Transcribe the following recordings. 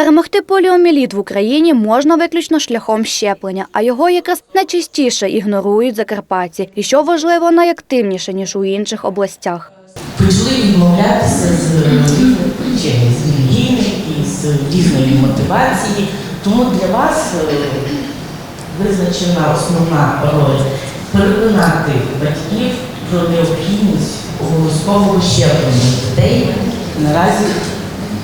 Перемогти поліоміеліт в Україні можна виключно шляхом щеплення, а його якраз найчастіше ігнорують закарпатці. І що важливо, найактивніше ніж у інших областях. почали відмовлятися з релігійних і з різної мотивації. Тому для вас е, визначена основна роль переконати батьків про необхідність обов'язкового щеплення дітей наразі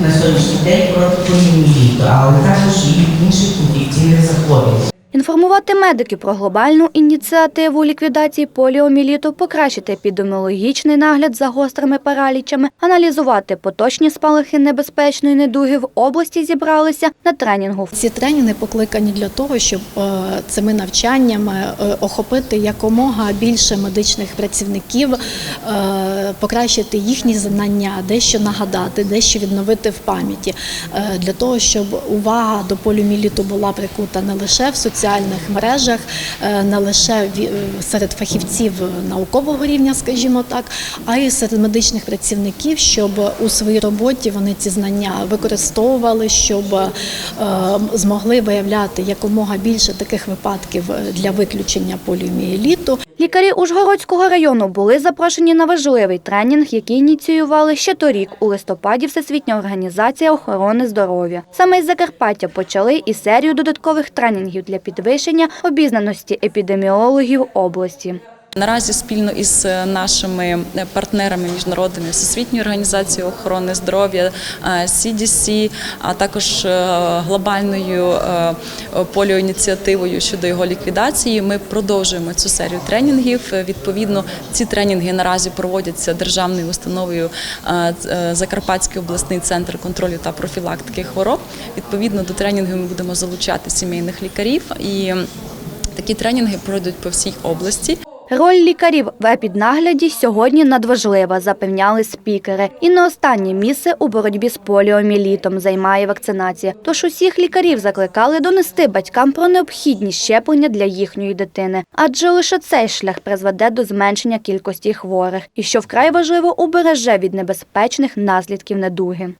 на сьогоднішній день проти поліомієліту, але також і інших інфекційних захворювань. Інформувати медиків про глобальну ініціативу ліквідації поліоміеліту, покращити епідеміологічний нагляд за гострими паралічами, аналізувати поточні спалахи небезпечної недуги в області зібралися на тренінгу. Ці тренінги покликані для того, щоб е, цими навчаннями е, охопити якомога більше медичних працівників, е, покращити їхні знання, дещо нагадати, дещо відновити в пам'яті, для того, щоб увага до поліоміеліту була прикута не лише в соціальних мережах, е, не лише е, серед фахівців наукового рівня, скажімо так, а й серед медичних працівників, щоб у своїй роботі вони ці знання використовували, щоб е, змогли виявляти якомога більше таких випадків для виключення поліомієліту. Лікарі Ужгородського району були запрошені на важливий тренінг, який ініціювали ще торік у листопаді Всесвітня організація охорони здоров'я. Саме із Закарпаття почали і серію додаткових тренінгів для підвищення обізнаності епідеміологів області. Наразі спільно із е, нашими партнерами міжнародними Всесвітньою організацією охорони здоров'я е, CDC, а також е, глобальною е, поліоініціативою щодо його ліквідації. Ми продовжуємо цю серію тренінгів. Е, Відповідно, ці тренінги наразі проводяться державною установою е, е, Закарпатський обласний центр контролю та профілактики хвороб. Відповідно до тренінгів ми будемо залучати сімейних лікарів і. Такі тренінги пройдуть по всій області. Роль лікарів в епіднагляді сьогодні надважлива, запевняли спікери. І не останнє місце у боротьбі з поліоміелітом займає вакцинація. Тож усіх лікарів закликали донести батькам про необхідність щеплення для їхньої дитини, адже лише цей шлях призведе до зменшення кількості хворих, і що вкрай важливо убереже від небезпечних наслідків недуги.